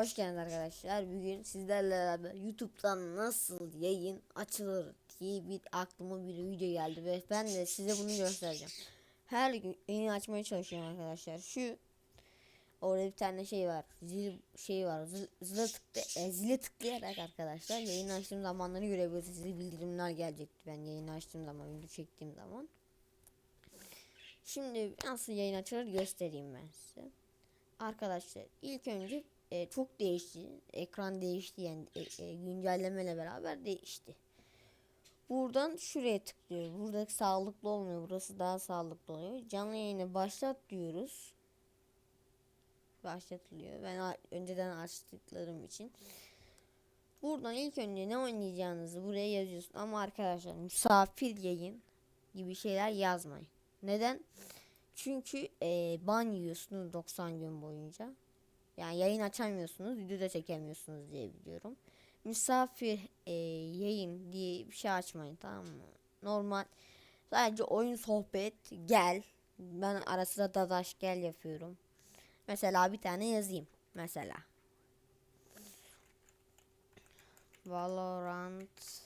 Hoş geldiniz arkadaşlar. Bugün sizlerle beraber YouTube'dan nasıl yayın açılır diye bir aklıma bir video geldi ve ben de size bunu göstereceğim. Her gün yayın açmaya çalışıyorum arkadaşlar. Şu orada bir tane şey var. Zil şey var. Zil, zile, tıkla, e, zile tıklayarak arkadaşlar yayın açtığım zamanları görebilirsiniz. Size bildirimler gelecekti ben yayın açtığım zaman, video çektiğim zaman. Şimdi nasıl yayın açılır göstereyim ben size. Arkadaşlar ilk önce e, çok değişti. Ekran değişti yani e, e, güncellemeyle beraber değişti. Buradan şuraya tıklıyoruz. Burada sağlıklı olmuyor. Burası daha sağlıklı oluyor. Canlı yayını başlat diyoruz. Başlatılıyor. Ben önceden açtıklarım için. Buradan ilk önce ne oynayacağınızı buraya yazıyorsun. Ama arkadaşlar misafir yayın gibi şeyler yazmayın. Neden? Çünkü e, ban yiyorsunuz 90 gün boyunca. Yani yayın açamıyorsunuz, video da çekemiyorsunuz diye biliyorum. Misafir e, yayın diye bir şey açmayın tamam mı? Normal sadece oyun sohbet gel. Ben ara sıra dadaş gel yapıyorum. Mesela bir tane yazayım. Mesela. Valorant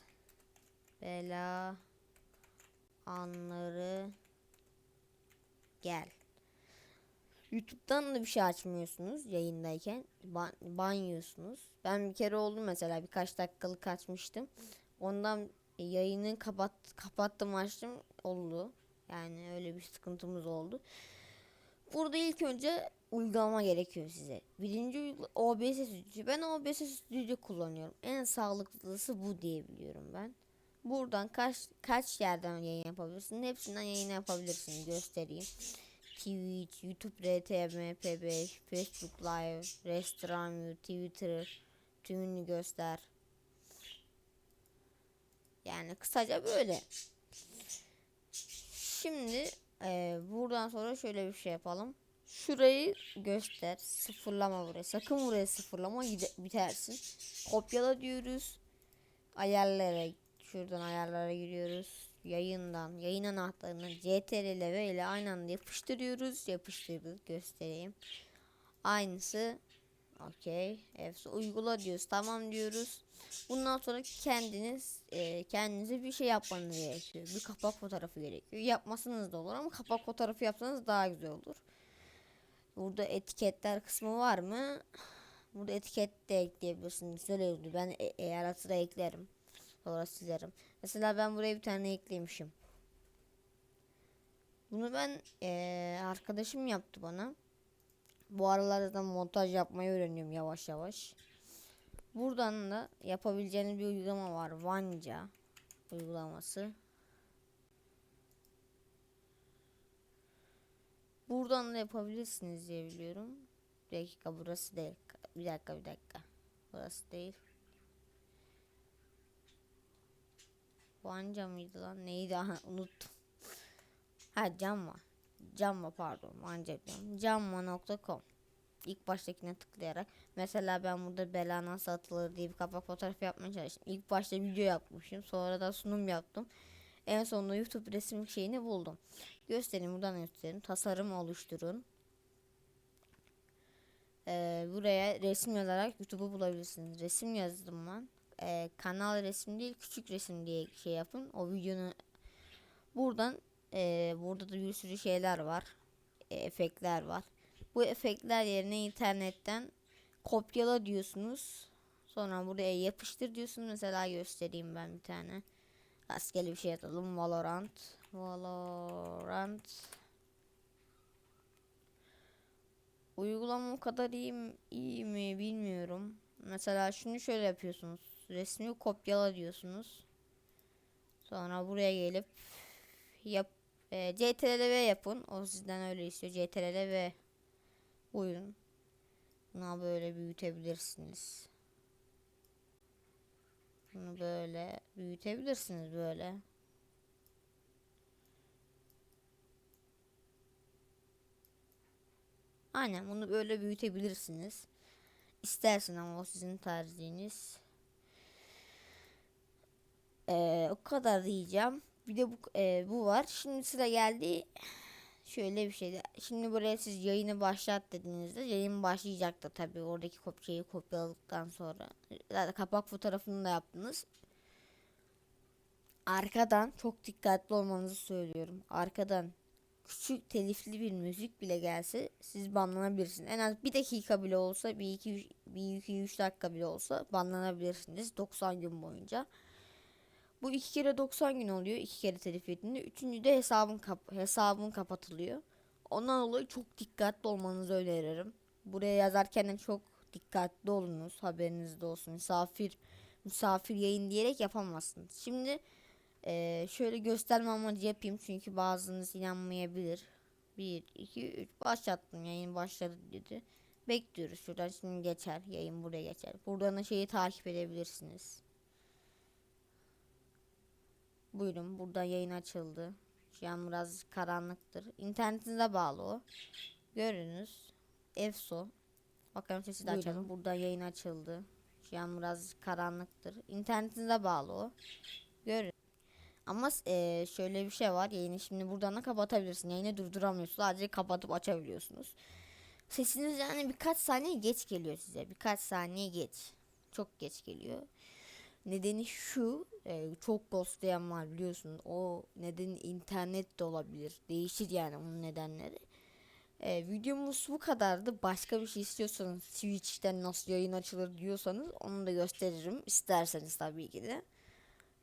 bela anları gel. YouTube'dan da bir şey açmıyorsunuz yayındayken. Ban, ban yiyorsunuz. Ben bir kere oldu mesela birkaç dakikalık açmıştım. Ondan yayını kapat kapattım açtım oldu. Yani öyle bir sıkıntımız oldu. Burada ilk önce uygulama gerekiyor size. Birinci OBS Studio. Ben OBS Studio kullanıyorum. En sağlıklısı bu diye biliyorum ben. Buradan kaç kaç yerden yayın yapabilirsin? Hepsinden yayın yapabilirsin. Göstereyim. Twitch, YouTube RTMP5, Facebook Live, Restream, Twitter, tümünü göster. Yani kısaca böyle. Şimdi eee, buradan sonra şöyle bir şey yapalım. Şurayı göster. Sıfırlama buraya. Sakın buraya sıfırlama bitersin. Kopyala diyoruz. Ayarlara şuradan ayarlara giriyoruz. Yayından yayın anahtarını CTRL ve ile aynı anda yapıştırıyoruz. Yapıştırdık göstereyim. Aynısı okey. Hepsi uygula diyoruz. Tamam diyoruz. Bundan sonra kendiniz e, kendinize bir şey yapmanız gerekiyor. Bir kapak fotoğrafı gerekiyor. Yapmasanız da olur ama kapak fotoğrafı yapsanız daha güzel olur. Burada etiketler kısmı var mı? Burada etiket de ekleyebilirsiniz. Güzel oldu. Ben e- eğer sıra eklerim. Sonra silerim. Mesela ben buraya bir tane eklemişim. Bunu ben eee, arkadaşım yaptı bana. Bu aralarda montaj yapmayı öğreniyorum yavaş yavaş. Buradan da yapabileceğiniz bir uygulama var. Vanca uygulaması. Buradan da yapabilirsiniz diye biliyorum. Bir dakika burası değil. Bir dakika bir dakika. Burası değil. Vanca mıydı lan? Neydi? Aha, unuttum. Ha Canva. Canva pardon. Vanca diyorum. Canva.com İlk baştakine tıklayarak. Mesela ben burada bela nasıl atılır diye bir kapak fotoğrafı yapmaya çalıştım. İlk başta video yapmışım. Sonra da sunum yaptım. En sonunda YouTube resim şeyini buldum. Göstereyim buradan göstereyim. Tasarım oluşturun. Ee, buraya resim yazarak YouTube'u bulabilirsiniz. Resim yazdım ben. Ee, kanal resim değil küçük resim diye şey yapın. O videonu buradan ee, burada da bir sürü şeyler var. E, efektler var. Bu efektler yerine internetten kopyala diyorsunuz. Sonra buraya yapıştır diyorsunuz. Mesela göstereyim ben bir tane. Rastgele bir şey atalım. Valorant. Valorant. Uygulama o kadar iyi iyi mi bilmiyorum. Mesela şunu şöyle yapıyorsunuz. Resmi kopyala diyorsunuz. Sonra buraya gelip yap e, CTRL-V yapın. O sizden öyle istiyor. CTRL-V Buyurun. Bunu böyle büyütebilirsiniz. Bunu böyle büyütebilirsiniz böyle. Aynen bunu böyle büyütebilirsiniz. İstersin ama o sizin tercihiniz. Ee, o kadar diyeceğim. Bir de bu, e, bu var. Şimdi sıra geldi şöyle bir şeydi. Şimdi buraya siz yayını başlat dediğinizde yayın başlayacaktır tabii oradaki kopyayı kopyaladıktan sonra. Zaten kapak fotoğrafını da yaptınız. Arkadan çok dikkatli olmanızı söylüyorum. Arkadan küçük telifli bir müzik bile gelse siz banlanabilirsiniz. En az bir dakika bile olsa bir iki bir iki üç dakika bile olsa banlanabilirsiniz 90 gün boyunca. Bu iki kere 90 gün oluyor. iki kere telif ettiğinde. Üçüncü de hesabın kap hesabın kapatılıyor. Ondan dolayı çok dikkatli olmanızı öneririm. Buraya yazarken de çok dikkatli olunuz. Haberinizde olsun. Misafir misafir yayın diyerek yapamazsınız. Şimdi eee, şöyle gösterme amacı yapayım çünkü bazınız inanmayabilir. 1 2 3 başlattım yayın başladı dedi. Bekliyoruz. Şuradan şimdi geçer. Yayın buraya geçer. Buradan da şeyi takip edebilirsiniz. Buyurun burada yayın açıldı. Şu an biraz karanlıktır. İnternetinize bağlı o. Görünüz. Efso. Bakalım sesi de Buyurun. açalım. Burada yayın açıldı. Şu an biraz karanlıktır. İnternetinize bağlı o. Görün. Ama eee, şöyle bir şey var. Yayını şimdi buradan da kapatabilirsin. Yayını durduramıyorsunuz. Sadece kapatıp açabiliyorsunuz. Sesiniz yani birkaç saniye geç geliyor size. Birkaç saniye geç. Çok geç geliyor. Nedeni şu, e, çok ghostlayan var biliyorsun. O nedeni internet de olabilir. Değişir yani onun nedenleri. E, videomuz bu kadardı. Başka bir şey istiyorsanız Twitch'ten nasıl yayın açılır diyorsanız onu da gösteririm. İsterseniz tabii ki de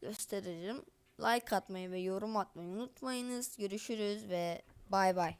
gösteririm. Like atmayı ve yorum atmayı unutmayınız. Görüşürüz ve bay bay.